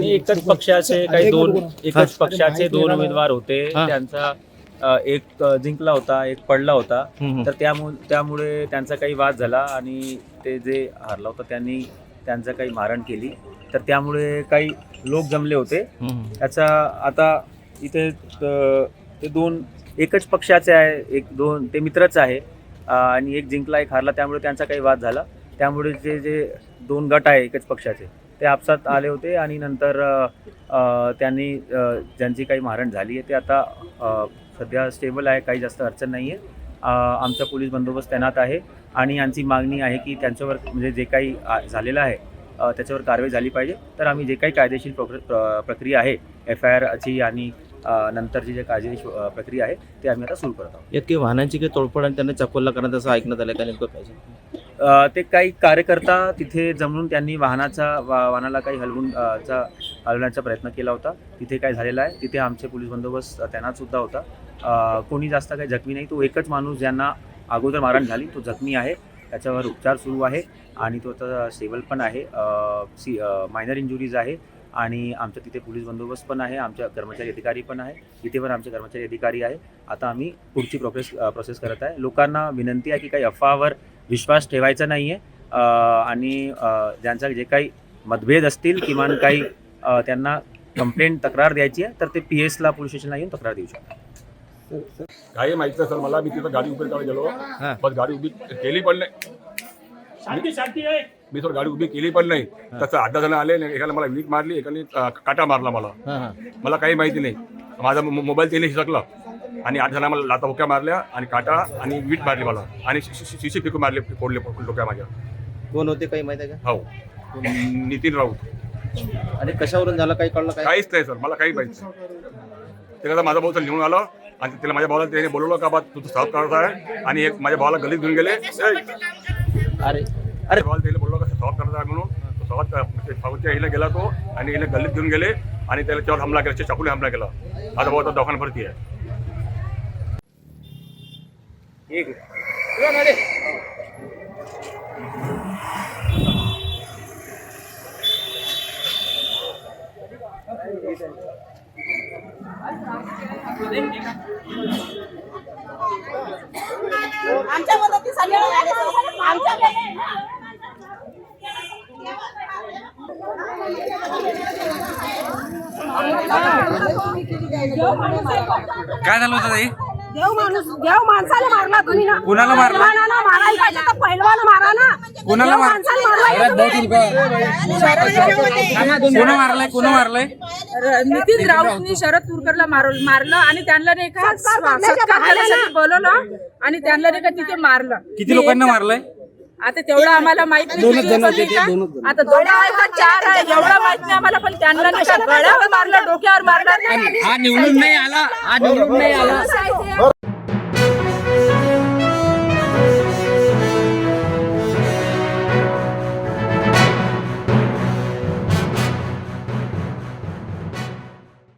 एकच पक्षाचे काही दोन एकच पक्षाचे दोन उमेदवार होते. त्यांचा अ, एक अ, जिंकला होता एक पडला होता. तर त्यामुळे त्यामुळे त्यांचा काही वाद झाला आणि ते जे हारला होता त्यांनी त्यांचा काही मारण केली. तर त्यामुळे काही लोक जमले होते. त्याचा आता इथे त- ते दोन एकच पक्षाचे आहे. एक दोन ते मित्रच आहे. अ, आणि एक जिंकला एक हारला. त्यामुळे त्यांचा काही वाद झाला. त्यामुळे जे जे दोन गट आहे एकच पक्षाचे. ते आपसात आले होते आणि नंतर त्यांनी ज्यांची काही मारण झाली आहे ते आता सध्या स्टेबल आहे काही जास्त अडचण नाही आहे. आमचा पोलीस बंदोबस्त तैनात आहे आणि यांची मागणी आहे की त्यांच्यावर म्हणजे जे काही झालेलं आहे त्याच्यावर कारवाई झाली पाहिजे. तर आम्ही जे काही कायदेशीर प्र- प्रक्रिया आहे एफ आय आरची आणि नंतरची जे कायदेशीर प्रक्रिया आहे ते आम्ही आता सुरू करत आहोत. यात काही वाहनांची काही तोडफोड आणि त्यांना चकोलला करण्यात असं ऐकण्यात आलं का नेमकं पाहिजे ते काही कार्यकर्ता तिथे जमून त्यांनी वाहनाचा वा- वाहनाला काही हलवून चा हलवण्याचा प्रयत्न केला होता. तिथे काय झालेला आहे तिथे आमचे पोलीस बंदोबस्त त्यांनासुद्धा सुद्धा होता. कोणी जास्त काही जखमी नाही. तो एकच माणूस ज्यांना अगोदर मारण झाली तो जखमी आहे. त्याच्यावर उपचार सुरू आहे आणि तो आता स्टेबल पण आहे. सी मायनर इंजुरीज आहे आणि आमच्या तिथे पोलीस बंदोबस्त पण आहे आमच्या कर्मचारी अधिकारी पण आहे. इथे पण आमचे कर्मचारी अधिकारी आहे. आता आम्ही पुढची प्रोसेस प्रोसेस करत आहे. लोकांना विनंती आहे की काही अफवावर विश्वास ठेवायचा नाही आहे आणि ज्यांचा जे काही मतभेद असतील किमान काही त्यांना कंप्लेंट तक्रार द्यायची आहे तर ते पी एसला पोलीस स्टेशनला येऊन तक्रार देऊ शकतात. काही माहिती नाही सर मला मी तिथं गाडी उभी करायला गेलो. बस गाडी उभी केली पण नाही. मी सर गाडी उभी केली पण नाही. तसं आठ दहा जण आले आणि एकाला मला वीट मारली एकाने काटा मारला मला. हां हां. मला काही माहिती नाही. माझा मोबाईल त्याने हिसकला. आणि आठ जण मला लाता हुक्या मारल्या आणि काटा आणि वीट मारली मला. आणि शिशी फेकू मारले फोडले डोक्या माझ्या कोण होते काही माहिती आहे हो. नितीन राऊत. का आणि कशावरून झालं? काही कळलं काय? काहीच नाही सर. मला काही माहिती नाही. ते कसं माझा भाऊ सर लिहून आलं आणि त्याला माझ्या भावाला त्याने बोलवलं का बा तुझं साफ करायचं आहे. आणि एक माझ्या भावाला गल्लीत घेऊन गेले. "ए, अरे. अरे भावाला त्याला बोललो का सॉल्व करायचा आहे म्हणून. तो हिला गेला तो आणि हिला गल्लीत घेऊन गेले आणि त्याला त्यावर हमला केला चाकूने हमला केला. माझा भाऊ आता दवाखाना भरती आहे. आमच्या मदतीसाठी आमच्या काय झालं होतं ताई? देव माणूस देव माणसाला मारला तुम्ही ना. कुणाला मारला? पहिलवानाला मारायला पाहिजे तर पहिलवान मारा ना. कुणाला देव मार- माणसाला मारला कोण मारलंय? कोण मारलंय? नितीन राऊतनी शरद तुरकरला मार मारलं आणि त्यांना नाही का सत्कार करण्यासाठी बोलवलं आणि त्यांना नाही का तिथे मारलं. किती लोकांना मारलंय? आता तेवढं आम्हाला माहीत का- आता दोन आहे का चार आहे. एवढं माहीत नाही आम्हाला पण त्यांना नाही का? गळ्यावर मारलं डोक्यावर मारलं. हा निवडून नाही आला. हा निवडून नाही आला.